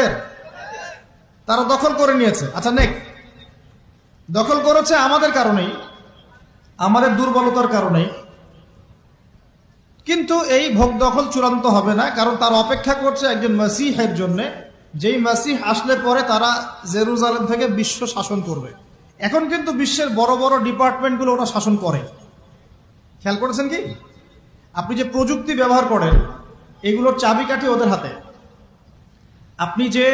কাদের তারা দখল করে নিয়েছে। আচ্ছা নেক। দখল করেছে আমাদের কারণেই, আমাদের দুর্বলতার কারণেই। কিন্তু এই ভোগ দখল চূড়ান্ত হবে না, কারণ তার অপেক্ষা করছে একজন মাসিহের জন্য, যেই মাসিহ আসলে পরে তারা জেরুজালেম থেকে বিশ্ব শাসন করবে। এখন কিন্তু বিশ্বের বড় বড় ডিপার্টমেন্টগুলো ওরা শাসন করে। খেয়াল করেছেন কি? আপনি যে প্রযুক্তি ব্যবহার করেন, এগুলোর চাবিকাঠি ওদের হাতে। আপনি যে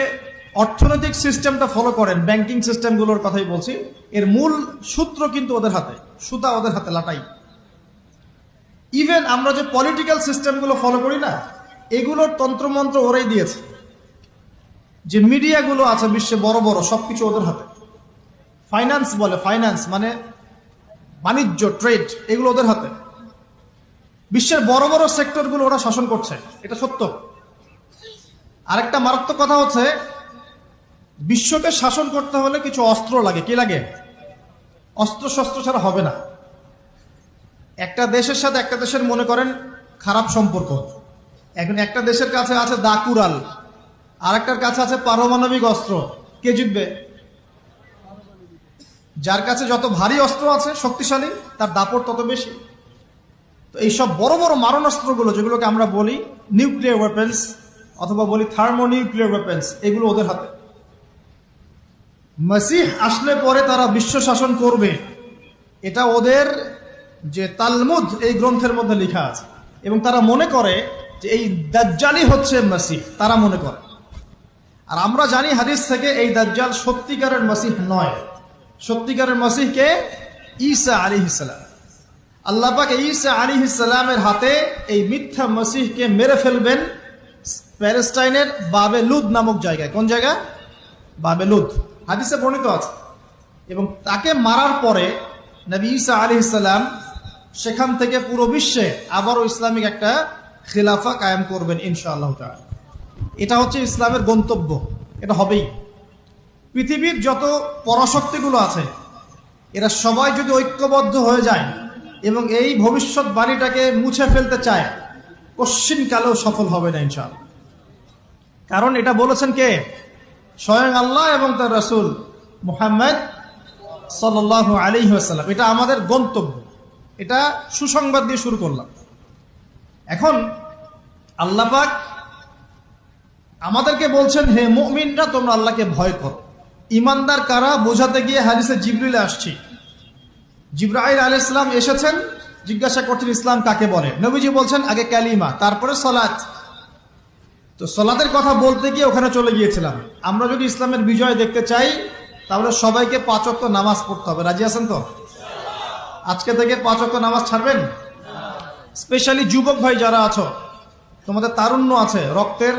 অর্থনৈতিক সিস্টেমটা ফলো করেন ব্যাংকিং সিস্টেমগুলোর কথাই বলছি, এর মূল সূত্র কিন্তু ওদের হাতে, সুতা ওদের হাতে, লাটাই। ইভেন আমরা যে পলিটিক্যাল সিস্টেমগুলো ফলো করি না, এগুলোর তন্ত্রমন্ত্র ওরাই দিয়েছে। যে মিডিয়াগুলো আছে বিশ্বে বড় বড়, সবকিছু ওদের হাতে। ফাইন্যান্স বলে ফাইন্যান্স মানে বাণিজ্য ট্রেড এগুলো ওদের হাতে। বিশ্বের বড় বড় সেক্টরগুলো ওরা শাসন করছে, এটা সত্য। আরেকটা মারাত্মক কথা হচ্ছে, বিশ্বকে শাসন করতে হলে কিছু অস্ত্র লাগে। কি লাগে? অস্ত্র শস্ত্র ছাড়া হবে না। একটা দেশের সাথে একটা দেশের মনে করেন, খারাপ সম্পর্ক। এখন একটা দেশের কাছে আছে দাকুরাল আর একটার কাছে আছে পারমাণবিক অস্ত্র। কে জিতবে? যার কাছে যত ভারী অস্ত্র আছে, শক্তিশালী, তার দাপট তত বেশি। তো এইসব বড় বড় মারণাস্ত্রগুলো, যেগুলোকে আমরা বলি নিউক্লিয়ার ওয়েপেন্স অথবা বলি থার্মো নিউক্লিয়ার ওয়েপেন্স এগুলো ওদের হাতে। মসিহ আসলে পরে তারা বিশ্ব শাসন করবে। এটা ওদের যে তালমুদ, এই গ্রন্থের মধ্যে লেখা আছে। এবং তারা মনে করে যে এই দাজ্জালই হচ্ছে মসিহ, তারা মনে করে। আর আমরা জানি হাদিস থেকে এই দাজ্জাল সত্যিকারের মসিহ নয়। সত্যিকারের মসিহকে ঈসা আলী ইসালাম আল্লাহ পাক ঈসা আলী ইসালামের হাতে এই মিথ্যা মসিহকে মেরে ফেলবেন। প্যালেস্টাইনের বাবে লুদ নামক জায়গায়। কোন জায়গা? বাবে লুদ হাদিসে বর্ণিত আছে। এবং তাকে মারার পরে নবী ঈসা আলি ইসালাম সেখান থেকে পুরো বিশ্বে আবারও ইসলামিক একটা খিলাফা কায়েম করবেন ইনশাআল্লাহ তাআলা। এটা হচ্ছে ইসলামের গন্তব্য। এটা হবেই। পৃথিবীর যত পরাশক্তিগুলো আছে, এরা সবাই যদি ঐক্যবদ্ধ হয়ে যায় এবং এই ভবিষ্যৎ বাণীটাকে মুছে ফেলতে চায় কশ্চিন কালেও সফল হবে না ইনশাআল্লাহ। কারণ এটা বলেছেন কে? স্বয়ং আল্লাহ এবং তার রসুল মুহাম্মদ সাল্লাহ আলী আসাল্লাম এটা আমাদের গন্তব্য। এটা সুসংবাদ দিয়ে শুরু করলাম। এখন আল্লাপাক আমাদেরকে বলছেন, হে মুমিনরা, তোমরা আল্লাহকে ভয় করো। ইমানদার কারা? বোঝাতে গিয়ে হারিসে জিবরিলে আসছি। জিব্রাহিল আলী ইসলাম এসেছেন। জিজ্ঞাসা করছেন, ইসলাম কাকে বলে? নবীজি বলছেন, আগে ক্যালিমা তারপরে সলাৎ তো সলাতের কথা বলতে গিয়ে ওখানে চলে গিয়েছিলাম। আমরা যদি ইসলামের বিজয় দেখতে চাই, তাহলে সবাইকে পাঁচক্ত নামাজ পড়তে হবে। রাজি আছেন তো? আজকে থেকে পাঁচক্ত নামাজ ছাড়বেন? স্পেশালি যুবক ভাই যারা আছো, তোমাদের তারুণ্য আছে, রক্তের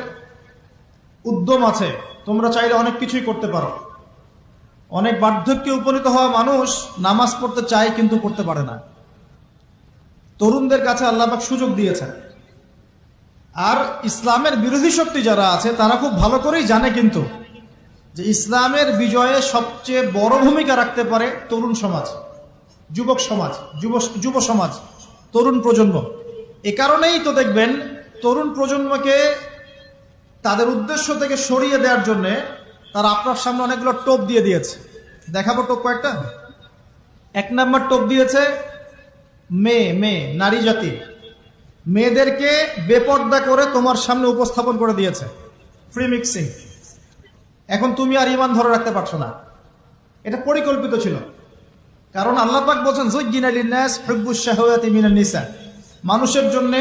উদ্যম আছে, তোমরা চাইলে অনেক কিছুই করতে পারো। অনেক বার্ধক্যে উপনীত হওয়া মানুষ নামাজ পড়তে চায় কিন্তু পড়তে পারে না। তরুণদের কাছে আল্লাহবাক সুযোগ দিয়েছেন। আর ইসলামের বিরোধী শক্তি যারা আছে, তারা খুব ভালো করেই জানে কিন্তু যে ইসলামের বিজয়ে সবচেয়ে বড় ভূমিকা রাখতে পারে তরুণ সমাজ, যুবক সমাজ, যুব যুব সমাজ, তরুণ প্রজন্ম। এ কারণেই তো দেখবেন তরুণ প্রজন্মকে তাদের উদ্দেশ্য থেকে সরিয়ে দেওয়ার জন্যে তারা আপনার সামনে অনেকগুলো টোপ দিয়ে দিয়েছে। দেখাবো টোপ কয়েকটা। এক নাম্বার টোপ দিয়েছে মেয়ে মেয়ে, নারী জাতি। মেয়েদেরকে বেপর্দা করে তোমার সামনে উপস্থাপন করে দিয়েছে। ফ্রি মিক্সিং এখন তুমি আর ইমান ধরে রাখতে পারছ না। এটা পরিকল্পিত ছিল। কারণ আল্লাহ পাক বলছেন নিসা। মানুষের জন্য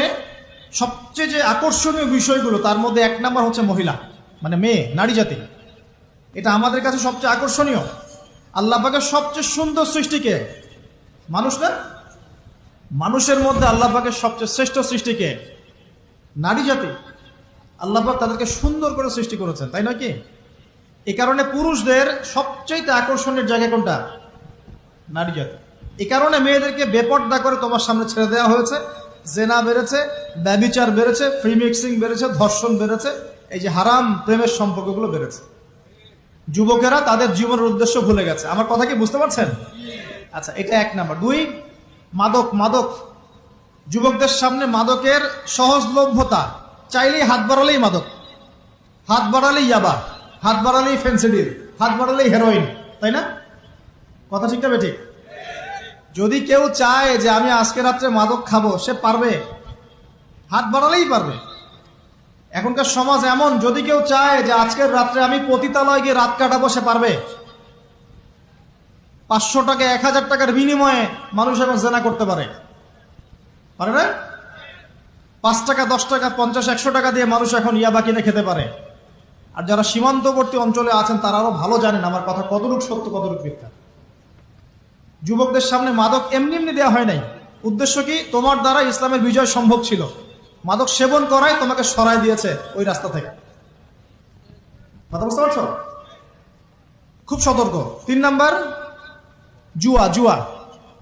সবচেয়ে যে আকর্ষণীয় বিষয়গুলো, তার মধ্যে এক নাম্বার হচ্ছে মহিলা মানে মেয়ে, নারী জাতি। এটা আমাদের কাছে সবচেয়ে আকর্ষণীয়। আল্লাহ পাকের সবচেয়ে সুন্দর সৃষ্টিকে মানুষ না মানুষের মধ্যে আল্লাহ পাকের সবচেয়ে শ্রেষ্ঠ সৃষ্টিকে নারী জাতি। আল্লাহ পাক তাদেরকে সুন্দর করে সৃষ্টি করেছেন, তাই নয় কি? এ কারণে পুরুষদের সবচেয়ে আকর্ষণের জায়গা কোনটা? নারী জাতি। এ কারণে মেয়েদেরকে বেপর্দা করে তোমার সামনে ছেড়ে দেওয়া হয়েছে, জেনা বেড়েছে, ব্যবিচার বেড়েছে ফ্রি মিক্সিং বেড়েছে, ধর্ষণ বেড়েছে, এই যে হারাম প্রেমের সম্পর্কগুলো বেড়েছে। যুবকেরা তাদের জীবনের উদ্দেশ্য ভুলে গেছে। আমার কথা কি বুঝতে পারছেন? আচ্ছা এটা এক নাম্বার। দুই মাদক মাদক। যুবকদের সামনে মাদকের সহজলভ্যতা। চাইলেই হাত বাড়ালেই মাদক। হাত বাড়ালেই ইয়াবা। হাত বাড়ালেই ফেন্সিডিল। হাত বাড়ালেই হেরোইন। তাই না? কথা ঠিক না ঠিক যদি কেউ চায় যে আমি আজকে রাত্রে মাদক খাব, সে পারবে। হাত বাড়ালেই পারবে। এখনকার সমাজ এমন। যদি কেউ চায় যে আজকের রাত্রে আমি পতিতালয় গিয়ে রাত কাটাবো, সে পারবে। পাঁচশো টাকা, এক হাজার টাকার বিনিময়ে মানুষ এখন জেনা করতে পারে। পারে না? পাঁচ টাকা, দশ টাকা, পঞ্চাশ, একশো টাকা দিয়ে মানুষ এখন ইয়াবা কিনে খেতে পারে। আর যারা সীমান্তবর্তী অঞ্চলে আছেন, তারা আরও ভালো জানেন, আমার কথা কতটুক সত্য, কতটুক মিথ্যা। যুবকদের সামনে মাদক এমনি এমনি দেওয়া হয় নাই। উদ্দেশ্য কি? তোমার দ্বারা ইসলামের বিজয় সম্ভব ছিল। মাদক সেবন করাই তোমাকে সরাই দিয়েছে ওই রাস্তা থেকে। কথা বুঝতে পারছ? খুব সতর্ক। তিন নাম্বার জুয়া জুয়া।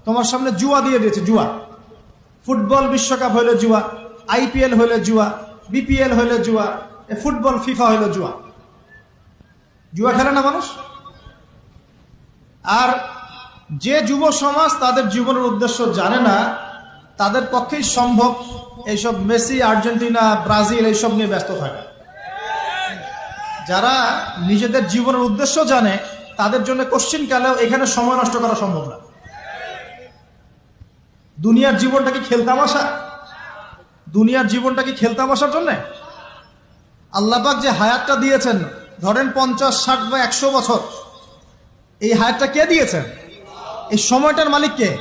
তোমার সামনে জুয়া দিয়ে দিয়েছে, জুয়া। ফুটবল বিশ্বকাপ হইলে জুয়া, আইপিএল হইলে জুয়া, বিপিএল হইলে জুয়া, এ ফুটবল, ফিফা হইলে জুয়া। জুয়া খেলে না মানুষ? আর যে যুব সমাজ তাদের জীবনের উদ্দেশ্য জানে না, তাদের পক্ষেই সম্ভব এইসব মেসি, আর্জেন্টিনা, ব্রাজিল এইসব নিয়ে ব্যস্ত থাকে। যারা নিজেদের জীবনের উদ্দেশ্য জানে তাদের জন্য কোশ্চিন কালেও এখানে সময় নষ্ট করা সম্ভব না? দুনিয়ার জীবনটা কি খেলতামাশা দুনিয়ার জীবনটা কি খেলতামাশার জন্য? আল্লাপাক যে হায়াতটা দিয়েছেন, ধরেন পঞ্চাশ, ষাট বা একশো বছর, এই হায়াতটা কে দিয়েছেন? এই সময়টার মালিক কে?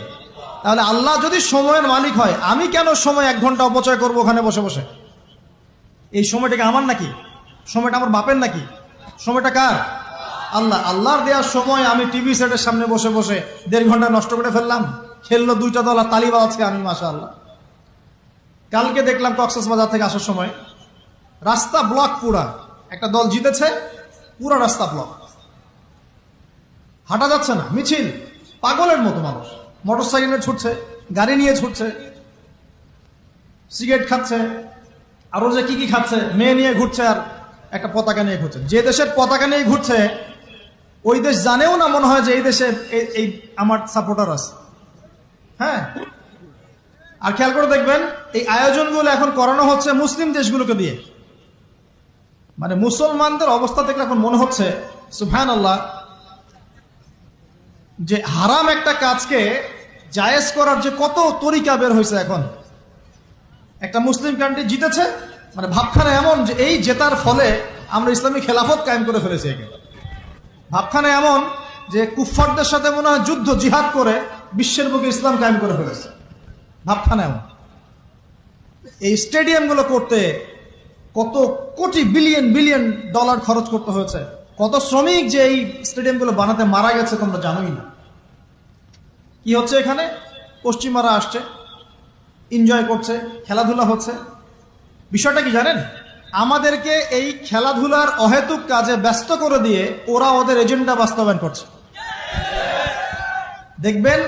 তাহলে আল্লাহ যদি সময়ের মালিক হয়, আমি কেন সময় এক ঘণ্টা অপচয় করব ওখানে বসে বসে? এই সময়টাকে আমার নাকি? সময়টা আমার বাপের নাকি? সময়টা কার? আল্লাহ, আল্লাহর দেওয়ার সময় আমি টিভি সেটের সামনে বসে বসে দেড় ঘণ্টা নষ্ট করে ফেললাম। খেললো দুইটা দল আর তালিবা আছে আমি মাসা আল্লাহ কালকে দেখলাম কক্সেস বাজার থেকে আসার সময় রাস্তা ব্লক পুরা। একটা দল জিতেছে, পুরা রাস্তা ব্লক হাঁটা যাচ্ছে না, মিছিল। পাগলের মতো মানুষ। মোটর সাইকেলে ছুটছে, গাড়ি নিয়ে ছুটছে, সিগারেট খাচ্ছে, আরও যে কি কি খাচ্ছে, মেয়ে নিয়ে ঘুরছে আর একটা পতাকা নিয়ে ঘুরছে। যে দেশের পতাকা নিয়ে ঘুরছে ওই দেশ জানেও না, মনে হয় যে এই দেশে এই- আমার সাপোর্টার আছে। হ্যাঁ? আর খেয়াল করে দেখবেন, এই আয়োজনগুলো এখন করানো হচ্ছে মুসলিম দেশগুলোকে দিয়ে। মানে মুসলমানদের অবস্থা দেখলে এখন মনে হচ্ছে সুফহান আল্লাহ যে হারাম একটা কাজকে জায়েজ করার যে কত তরিকা বের হয়েছে এখন। একটা মুসলিম কান্ট্রি জিতেছে মানে ভাবখানা এমন যে এই জেতার ফলে আমরা ইসলামী খেলাফত কায়েম করে ফেলেছি একে। ভাবখানা এমন যে কুফফারদের সাথে মনে হয় যুদ্ধ, জিহাদ করে বিশ্বের বুকে ইসলাম কায়েম করে ফেলেছে। ভাবখানা এমন। এই স্টেডিয়ামগুলো করতে কত কোটি বিলিয়ন বিলিয়ন ডলার খরচ করতে হয়েছে। কত শ্রমিক যে এই স্টেডিয়ামগুলো বানাতে মারা গেছে তোমরা জানোই না। কি হচ্ছে এখানে? পশ্চিমারা আসছে এনজয় করছে, খেলাধুলা হচ্ছে। বিষয়টা কি জানেন? আমাদেরকে এই খেলাধুলার অহেতুক কাজে ব্যস্ত করে দিয়ে ওরা ওদের এজেন্ডা বাস্তবায়ন করছে। দেখবেন,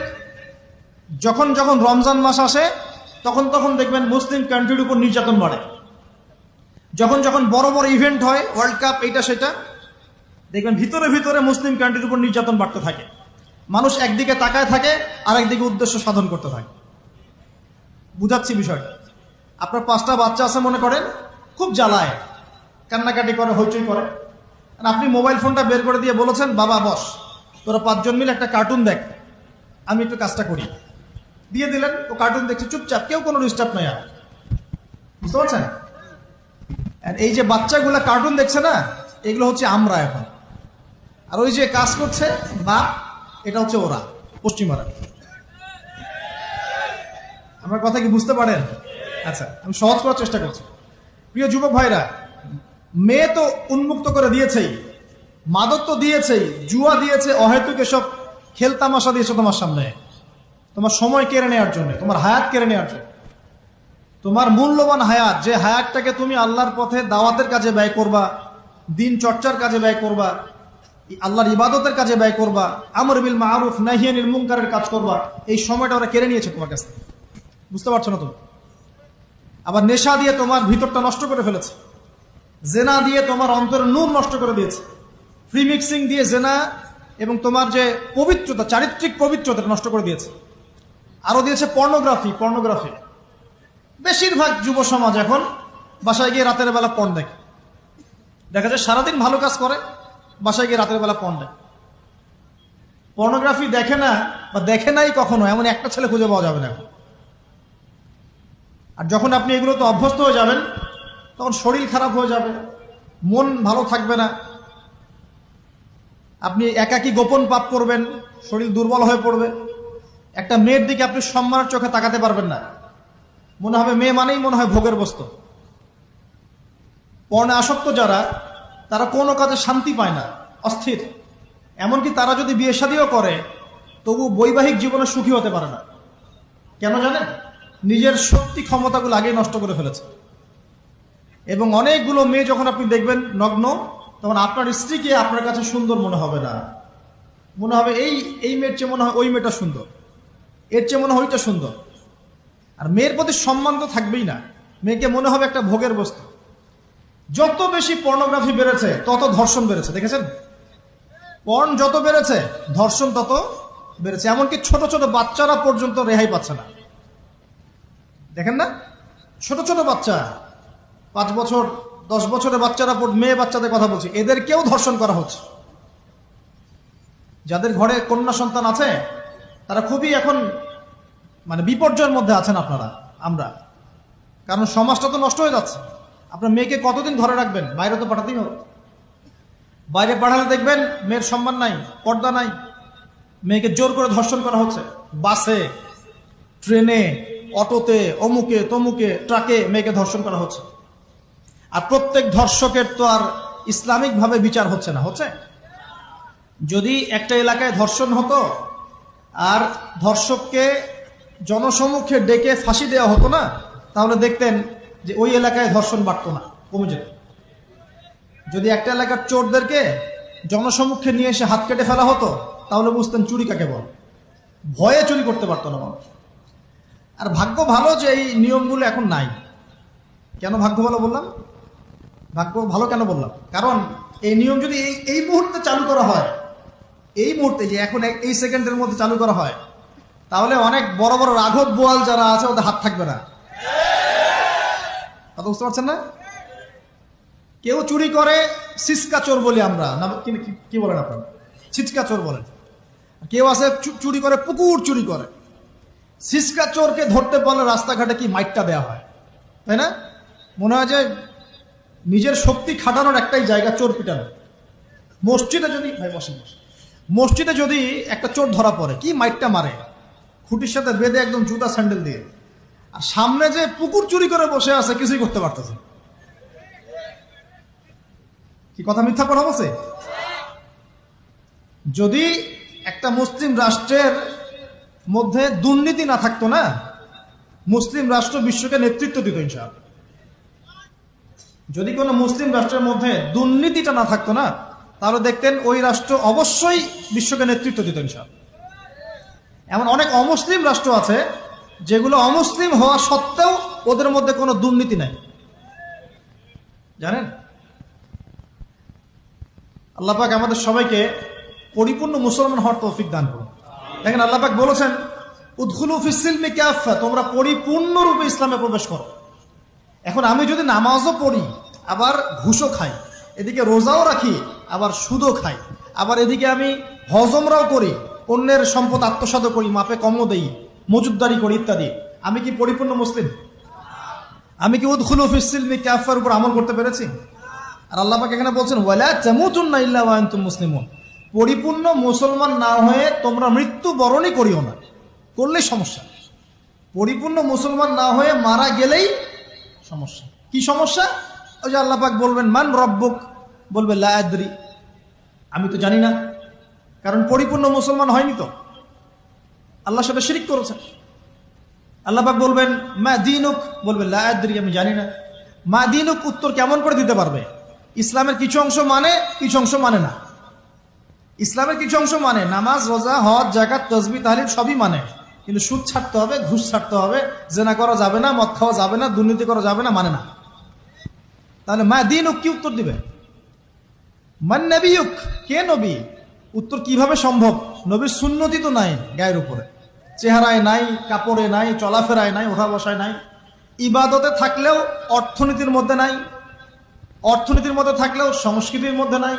যখন যখন রমজান মাস আসে, তখন তখন দেখবেন মুসলিম কান্ট্রির উপর নির্যাতন বাড়ে। যখন যখন বড় বড় ইভেন্ট হয় ওয়ার্ল্ড কাপ এইটা সেটা, দেখবেন ভিতরে ভিতরে মুসলিম কান্ট্রির উপর নির্যাতন বাড়তে থাকে। মানুষ একদিকে তাকায় থাকে আর একদিকে উদ্দেশ্য সাধন করতে থাকে। বুঝাচ্ছি বিষয়টা। আপনার পাঁচটা বাচ্চা আছে মনে করেন? খুব জ্বালায়। কান্নাকাটি করে, হইচই করে। আপনি মোবাইল ফোনটা বের করে দিয়ে বলেছেন, বাবা, বস, তোরা পাঁচজন মিলে একটা কার্টুন দেখ। আমি একটু কাজটা করি। দিয়ে দিলেন, ও কার্টুন দেখছে, চুপচাপ, কেউ কোনো ডিস্টার্ব নাই আর। বুঝতে পারছেন? এই যে বাচ্চাগুলা কার্টুন দেখছে না, এগুলো হচ্ছে আমরা এখন। আর ওই যে কাজ করছে বা এটা হচ্ছে ওরা, পশ্চিমারা। আমার কথা কি বুঝতে পারেন? আচ্ছা আমি সহজ করার চেষ্টা করছি। প্রিয় যুবক ভাইরা, মেয়ে তো উন্মুক্ত করে দিয়েছেই, মাদক তো দিয়েছেই, জুয়া দিয়েছে, অহেতুক এসব খেলতামাশা দিয়েছে তোমার সামনে। তোমার সময় কেড়ে নেওয়ার জন্য, তোমার হায়াত কেড়ে নেওয়ার জন্য। তোমার মূল্যবান হায়াত, যে হায়াতটাকে তুমি আল্লাহর পথে দাওয়াতের কাজে ব্যয় করবা, দিন চর্চার কাজে ব্যয় করবা, আল্লাহর ইবাদতের কাজে ব্যয় করবা, আমর বিল মাহরুফ নাহিয়ানিল মুনকারের কাজ করবা, এই সময়টা ওরা কেড়ে নিয়েছে তোমার কাছ থেকে। বুঝতে পারছ না তুমি? আবার নেশা দিয়ে তোমার ভিতরটা নষ্ট করে ফেলেছে। জেনা দিয়ে তোমার অন্তরের নূর নষ্ট করে দিয়েছে। ফ্রি মিক্সিং দিয়ে জেনা এবং তোমার যে পবিত্রতা, চারিত্রিক পবিত্রতা নষ্ট করে দিয়েছে। আরও দিয়েছে পর্নোগ্রাফি পর্নোগ্রাফি। বেশিরভাগ যুব সমাজ এখন বাসায় গিয়ে রাতের বেলা পণ দেখে। দেখা যায় সারাদিন ভালো কাজ করে, বাসায় গিয়ে রাতের বেলা পণ দেয় পর্নোগ্রাফি দেখে না বা দেখে নাই কখনো, এমন একটা ছেলে খুঁজে পাওয়া যাবে না এখন। আর যখন আপনি এগুলোতে অভ্যস্ত হয়ে যাবেন, তখন শরীর খারাপ হয়ে যাবে, মন ভালো থাকবে না। আপনি একাকী গোপন পাপ করবেন, শরীর দুর্বল হয়ে পড়বে। একটা মেয়ের দিকে আপনি সম্মানের চোখে তাকাতে পারবেন না। মনে হবে মেয়ে মানেই মনে হয় ভোগের বস্তু। পর্ণে আসক্ত যারা, তারা কোনো কাজে শান্তি পায় না, অস্থির। এমনকি তারা যদি বিয়ে শাদিও করে, তবু বৈবাহিক জীবনে সুখী হতে পারে না। কেন জানেন? নিজের শক্তি ক্ষমতাগুলো আগেই নষ্ট করে ফেলেছে। এবং অনেকগুলো মেয়ে যখন আপনি দেখবেন নগ্ন, তখন আপনার স্ত্রীকে আপনার কাছে সুন্দর মনে হবে না। মনে হবে এই এই মেয়ের চেয়ে মনে হয় ওই মেয়েটা সুন্দর, এর চেয়ে মনে হয় ওইটা সুন্দর। আর মেয়ের প্রতি সম্মান তো থাকবেই না। মেয়েকে মনে হবে একটা ভোগের বস্তু। যত বেশি পর্নোগ্রাফি বেড়েছে, তত ধর্ষণ বেড়েছে, দেখেছেন? পর্ন যত বেড়েছে, ধর্ষণ তত বেড়েছে। এমনকি ছোট ছোট বাচ্চারা পর্যন্ত রেহাই পাচ্ছে না। দেখেন না? ছোট ছোট বাচ্চা। পাঁচ বছর, দশ বছরের বাচ্চারা মেয়ে বাচ্চাদের কথা বলছি। এদেরকেও ধর্ষণ করা হচ্ছে। যাদের ঘরে কন্যা সন্তান আছে, তারা খুবই এখন মানে বিপর্যয়ের মধ্যে আছেন আপনারা, আমরা। কারণ সমাজটা তো নষ্ট হয়ে যাচ্ছে। আপনার মেয়েকে কতদিন ঘরে রাখবেন? বাইরে তো পাঠাতেই হবে। বাইরে পাঠালে দেখবেন মেয়ের সম্মান নাই, পর্দা নাই। মেয়েকে জোর করে ধর্ষণ করা হচ্ছে। বাসে, ট্রেনে অটোতে, অমুকে, তমুকে, ট্রাকে মেয়েকে ধর্ষণ করা হচ্ছে। আর প্রত্যেক ধর্ষকের তো আর ইসলামিকভাবে বিচার হচ্ছে না, হচ্ছে? যদি একটা এলাকায় ধর্ষণ হতো, আর ধর্ষককে জনসমুখে ডেকে ফাঁসি দেওয়া হতো না, তাহলে দেখতেন যে ওই এলাকায় ধর্ষণ বাড়তো না, কমে যেত। যদি একটা এলাকার চোরদেরকে জনসমুখে নিয়ে এসে হাত কেটে ফেলা হতো, তাহলে বুঝতেন চুরি কাকে বল? ভয়ে চুরি করতে পারতো না মানুষ। আর ভাগ্য ভালো যে এই নিয়মগুলো এখন নাই। কেন ভাগ্য ভালো বললাম? ভাগ্য ভালো কেন বললাম? কারণ এই নিয়ম যদি এই এই মুহূর্তে চালু করা হয়, এই মুহূর্তে যে এখন এই সেকেন্ডের মধ্যে চালু করা হয়, তাহলে অনেক বড় বড় রাঘব বোয়াল যারা আছে, ওদের হাত থাকবে না। কথা বুঝতে পারছেন না? কেউ চুরি করে, সিসকা চোর বলি আমরা। না, কি বলেন আপনারা ছিচকা চোর বলেন। কেউ আছে চুরি করে, পুকুর চুরি করে। সিসকা চোরকে ধরতে পারলে রাস্তাঘাটে কি মাইকটা দেওয়া হয়? তাই না? মনে হয় যে নিজের শক্তি খাটানোর একটাই জায়গা চোর পিটানো। মসজিদে যদি ভাই, বসেন। মসজিদে যদি একটা চোর ধরা পড়ে, কি মাইকটা মারে? খুঁটির সাথে বেঁধে একদম জুতা স্যান্ডেল দিয়ে। আর সামনে যে পুকুর চুরি করে বসে আছে, কিছুই করতে পারতেছে কি কথা মিথ্যা কথা বলছে? যদি একটা মুসলিম রাষ্ট্রের মধ্যে দুর্নীতি না থাকতো না? মুসলিম রাষ্ট্র বিশ্বকে নেতৃত্ব দিত ইনশাআল্লাহ। যদি কোনো মুসলিম রাষ্ট্রের মধ্যে দুর্নীতিটা না থাকতো না, তাহলে দেখতেন ওই রাষ্ট্র অবশ্যই বিশ্বকে নেতৃত্ব দিত ইনশাআল্লাহ। এমন অনেক অমুসলিম রাষ্ট্র আছে, যেগুলো অমুসলিম হওয়া সত্ত্বেও ওদের মধ্যে কোনো দুর্নীতি নাই। জানেন? আল্লাপাক আমাদের সবাইকে পরিপূর্ণ মুসলমান হওয়ার তৌফিক দান করুন। দেখেন আল্লাপাক বলেছেন, উদ্খুলু ফিসিলমি ক্যাফা তোমরা পরিপূর্ণরূপে ইসলামে প্রবেশ করো। এখন আমি যদি নামাজও পড়ি, আবার ঘুষও খাই, এদিকে রোজাও রাখি, আবার সুদও খাই, আবার এদিকে আমি হজমরাও করি অন্যের সম্পদ আত্মসাদও করি, মাপে কমও দেই, মজুদদারি করি ইত্যাদি, আমি কি পরিপূর্ণ মুসলিম? আমি কি উদ্খুলু ক্যাফার উপর আমল করতে পেরেছি? আর আল্লাহ পাক এখানে বলছেন, ওয়ালা তামুতুন্না ইল্লা ওয়া আনতুম মুসলিমুন পরিপূর্ণ মুসলমান না হয়ে তোমরা মৃত্যু বরণই করিও না। করলেই সমস্যা পরিপূর্ণ মুসলমান না হয়ে মারা গেলেই সমস্যা। কি সমস্যা? ওই যে আল্লাহ পাক বলবেন, মান রব্বুক? বলবে, লা আদরি। আমি তো জানি না। কারণ পরিপূর্ণ মুসলমান হয়নি তো। আল্লাহ সাথে শিরিক করেছেন। আল্লাহ পাক বলবেন, মা দিনুক? বলবে, লা আদরি, আমি জানি না। মা দিনুক উত্তর কেমন করে দিতে পারবে? ইসলামের কিছু অংশ মানে কিছু অংশ মানে না। ইসলামের কিছু অংশ মানে নামাজ, রোজা, হজ জাকাত তসবি তাহলিল সবই মানে। কিন্তু সুদ ছাড়তে হবে, ঘুষ ছাড়তে হবে, জেনা করা যাবে না, মদ খাওয়া যাবে না, দুর্নীতি করা যাবে না মানে না। তাহলে মা দিনুক কি উত্তর দিবে? মান নবীক কে নবী? উত্তর কীভাবে সম্ভব? নবীর সুন্নতি তো নাই গায়ের উপরে। চেহারায় নাই, কাপড়ে নাই, চলাফেরায় নাই, ওঠা বসায় নাই। ইবাদতে থাকলেও অর্থনীতির মধ্যে নাই। অর্থনীতির মধ্যে থাকলেও সংস্কৃতির মধ্যে নাই।